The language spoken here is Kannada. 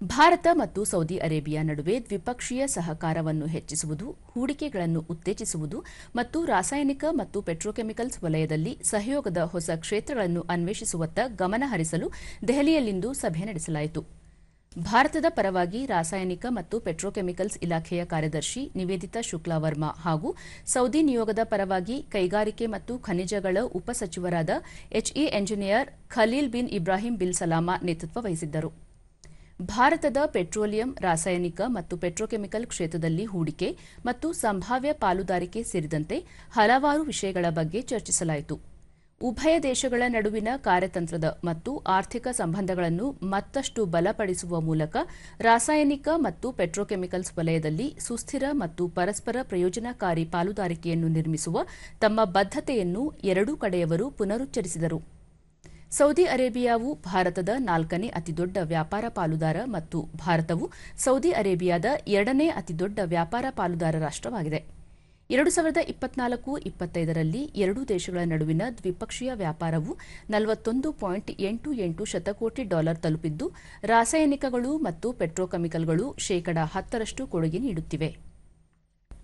ಭಾರತ ಮತ್ತು ಸೌದಿ ಅರೇಬಿಯಾ ನಡುವೆ ದ್ವಿಪಕ್ಷೀಯ ಸಹಕಾರವನ್ನು ಹೆಚ್ಚಿಸುವುದು, ಹೂಡಿಕೆಗಳನ್ನು ಉತ್ತೇಜಿಸುವುದು ಮತ್ತು ರಾಸಾಯನಿಕ ಮತ್ತು ಪೆಟ್ರೋಕೆಮಿಕಲ್ಸ್ ವಲಯದಲ್ಲಿ ಸಹಯೋಗದ ಹೊಸ ಕ್ಷೇತ್ರಗಳನ್ನು ಅನ್ವೇಷಿಸುವತ್ತ ಗಮನ ಹರಿಸಲು ದೆಹಲಿಯಲ್ಲಿಂದು ಸಭೆ ನಡೆಸಲಾಯಿತು. ಭಾರತದ ಪರವಾಗಿ ರಾಸಾಯನಿಕ ಮತ್ತು ಪೆಟ್ರೋಕೆಮಿಕಲ್ಸ್ ಇಲಾಖೆಯ ಕಾರ್ಯದರ್ಶಿ ನಿವೇದಿತಾ ಶುಕ್ಲಾ ವರ್ಮಾ ಹಾಗೂ ಸೌದಿ ನಿಯೋಗದ ಪರವಾಗಿ ಕೈಗಾರಿಕೆ ಮತ್ತು ಖನಿಜಗಳ ಉಪಸಚಿವರಾದ H E engineer Khalil bin Ibrahim bil Salama ನೇತೃತ್ವ ವಹಿಸಿದ್ದರು. ಭಾರತದ ಪೆಟ್ರೋಲಿಯಂ, ರಾಸಾಯನಿಕ ಮತ್ತು ಪೆಟ್ರೋಕೆಮಿಕಲ್ ಕ್ಷೇತ್ರದಲ್ಲಿ ಹೂಡಿಕೆ ಮತ್ತು ಸಂಭಾವ್ಯ ಪಾಲುದಾರಿಕೆ ಸೇರಿದಂತೆ ಹಲವಾರು ವಿಷಯಗಳ ಬಗ್ಗೆ ಚರ್ಚಿಸಲಾಯಿತು. ಉಭಯ ದೇಶಗಳ ನಡುವಿನ ಕಾರ್ಯತಂತ್ರದ ಮತ್ತು ಆರ್ಥಿಕ ಸಂಬಂಧಗಳನ್ನು ಮತ್ತಷ್ಟು ಬಲಪಡಿಸುವ ಮೂಲಕ ರಾಸಾಯನಿಕ ಮತ್ತು ಪೆಟ್ರೋಕೆಮಿಕಲ್ಸ್ ವಲಯದಲ್ಲಿ ಸುಸ್ಥಿರ ಮತ್ತು ಪರಸ್ಪರ ಪ್ರಯೋಜನಕಾರಿ ಪಾಲುದಾರಿಕೆಯನ್ನು ನಿರ್ಮಿಸುವ ತಮ್ಮ ಬದ್ಧತೆಯನ್ನು ಎರಡೂ ಕಡೆಯವರು ಪುನರುಚ್ಚರಿಸಿದರು. ಸೌದಿ ಅರೇಬಿಯಾವು ಭಾರತದ ನಾಲ್ಕನೇ ಅತಿದೊಡ್ಡ ವ್ಯಾಪಾರ ಪಾಲುದಾರ ಮತ್ತು ಭಾರತವು ಸೌದಿ ಅರೇಬಿಯಾದ ಎರಡನೇ ಅತಿದೊಡ್ಡ ವ್ಯಾಪಾರ ಪಾಲುದಾರ ರಾಷ್ಟವಾಗಿದೆ ಎರಡು ಸಾವಿರದ ಇಪ್ಪತ್ನಾಲ್ಕು ಇಪ್ಪತ್ತೈದರಲ್ಲಿ ಎರಡೂ ದೇಶಗಳ ನಡುವಿನ ದ್ವಿಪಕ್ಷೀಯ ವ್ಯಾಪಾರವು ನಲವತ್ತೊಂದು ಪಾಯಿಂಟ್ ಎಂಟು ಎಂಟು ಶತಕೋಟಿ ಡಾಲರ್ ತಲುಪಿದ್ದು, ರಾಸಾಯನಿಕಗಳು ಮತ್ತು ಪೆಟ್ರೋಕೆಮಿಕಲ್ಗಳು ಶೇಕಡಾ ಹತ್ತರಷ್ಟು ಕೊಡುಗೆ ನೀಡುತ್ತಿವೆ.